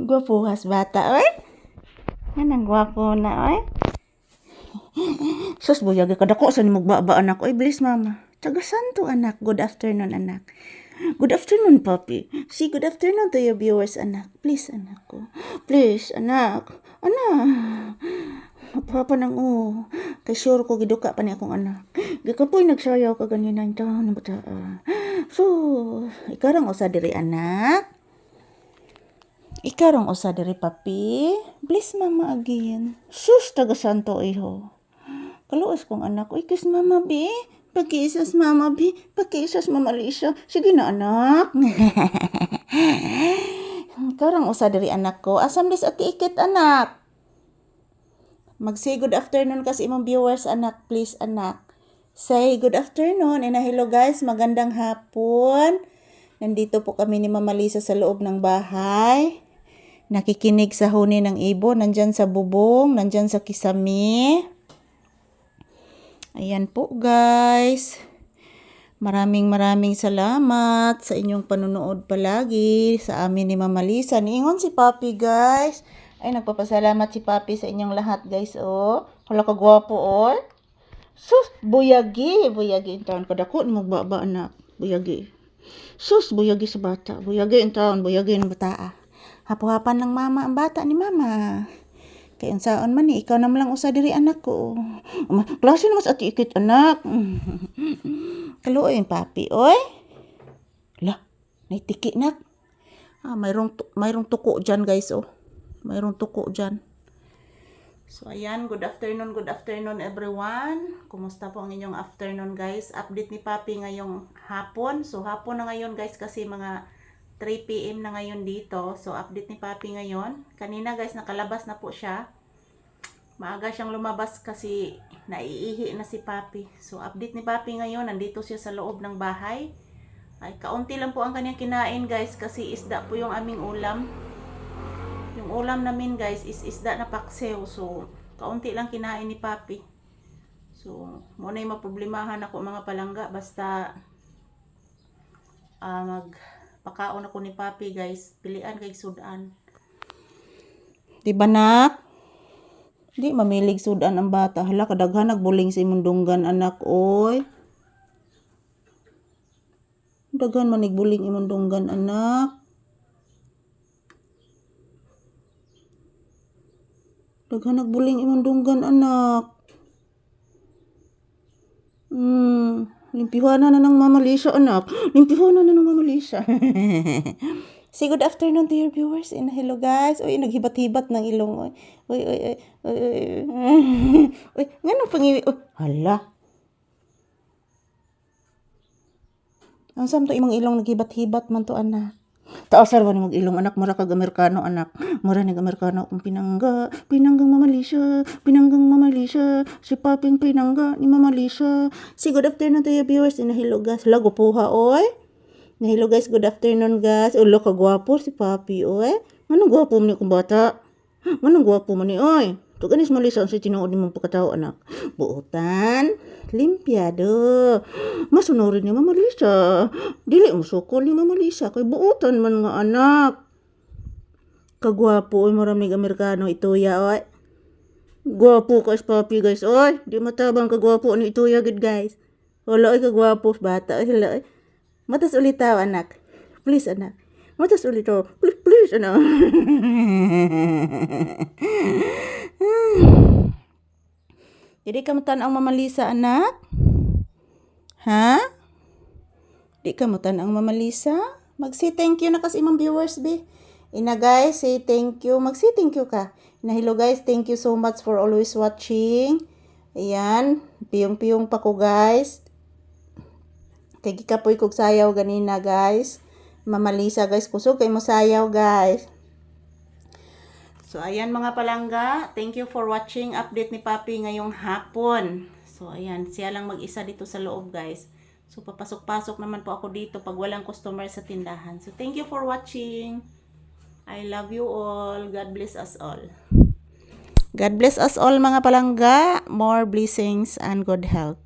Gwapuhas bata, oy. Anang gwapo na, oy. Sus, buyag ka dako sa magbaba anak. Oy, bilis mama. Taga santo anak. Good afternoon anak. Good afternoon, papi. See, good afternoon to your viewers, anak. Please, anak ko. Please, anak. Anak. Papa nang o. Kay sure ko giduka pa ni akong anak. Gikapoy nagsayaw ka ganina yung taon ng bata. So, ikarang usa diri anak. Ikarang usa diri papi. Please mama again. Sus taga santo iho. Kaluos kong anak. Uy, kiss mama bi. Pagkisas mama bi. Pagkisas mama Lisa. Sige na anak. Karang usa diri anak ko. Asam dis ati ikit anak. Mag-say good afternoon kasi imong viewers anak, please anak. Say good afternoon and hello guys, magandang hapon. Nandito po kami ni Mama Lisa sa loob ng bahay. Nakikinig sa huni ng ibon, nandyan sa bubong, nandyan sa kisami. Ayan po guys. Maraming maraming salamat sa inyong panunood palagi sa amin ni Mama Lisa. Niingon si Papi guys. Ay, nagpapasalamat si Papi sa inyong lahat guys. Oh, hala ka gwapo oh. Sus, buyagi. Buyagi in taon. Kadako magbaba anak. Buyagi. Sus, buyagi sa bata. Buyagi in taon. Buyagi ng bata Hapo-hapan ng mama ang bata ni mama. Kaya unsaon man ikaw naman lang usa diri anak ko. Uma, klase naman sa ati ikit anak. Kaluoy papi, oy. La, naitiki nak. Ah, mayroong, mayroong tuko dyan guys, oh. Mayroong tuko dyan. So, ayan. Good afternoon, good afternoon everyone. Kumusta po ang inyong afternoon guys? Update ni Papi ngayong hapon. So, hapon na ngayon guys kasi mga 3 p.m. na ngayon dito. So, update ni Papi ngayon. Kanina guys, nakalabas na po siya. Maaga siyang lumabas kasi naiihi na si Papi. So, update ni Papi ngayon. Nandito siya sa loob ng bahay. Ay, kaunti lang po ang kanyang kinain guys kasi isda po yung aming ulam. Yung ulam namin guys is isda na paksiw. So, kaunti lang kinain ni Papi. So, muna yung maproblemahan ako mga palangga. Basta, ah magpakaon ako ni Papi guys. Pilian kay sudan. Di ba nak? Di mamilig sudan ang bata. Hala, kadaghan nagbuling sa imundunggan anak, oy. Daghan man nagbuling imundunggan anak. Daghan nagbuling imundunggan anak. Limpihan na ng Mama Lisa, anak. Limpihan na ng Mama Lisa. Say good afternoon to your viewers and hello guys. Uy, naghibat-hibat ng ilong. Uy, uy, uy, uy, uy, uy. Nga pangiwi. Uy, hala. Ang sam to imong ilong naghibat-hibat man to anak. Taasar ba ni mag ilong anak mura kag Amerikano anak. Mura ni Amerikano kung pinangga, pinanggang Mama Lisa, pinanggang Mama Lisa, si Paping pinangga ni Mama Lisa. Si good afternoon to your viewers and hello guys. Lago puha oy. Na hello guys, good afternoon guys. Ulo ka gwapo si Papi oy. Manong gwapo mo ni kong bata? Manong gwapo mo ni oy? Tuganis malisa sa tinuod mong pagkatao anak. Buutan, limpiado. Masunurin ni Mama Lisa. Dili mo sukol ni Mama Lisa kay buutan man nga anak. Kagwapo oy maraming Amerikano ito ya oy. Gwapo ka sa papi guys oy. Di matabang kagwapo ni ito ya good guys. Wala oy kagwapo bata oy hala oy. Matas ulit tao anak. Please anak. Matas ulit tao. Please, please anak. Jadi kamu tan ang Mama Lisa anak? Ha? Di ka mo tan ang Mama Lisa? Mag-say thank you na kasi imong viewers be. Ina guys, say thank you. Mag-say thank you ka. Ina hello guys, thank you so much for always watching. Ayan, piyong-piyong pa ko guys. Kay gikapoy kog sayaw ganina guys. Mama Lisa guys, kusog kay mo sayaw guys. So, ayan mga palangga. Thank you for watching update ni Papi ngayong hapon. So, ayan. Siya lang mag-isa dito sa loob, guys. So, papasok-pasok naman po ako dito pag walang customer sa tindahan. So, thank you for watching. I love you all. God bless us all. God bless us all mga palangga. More blessings and good health.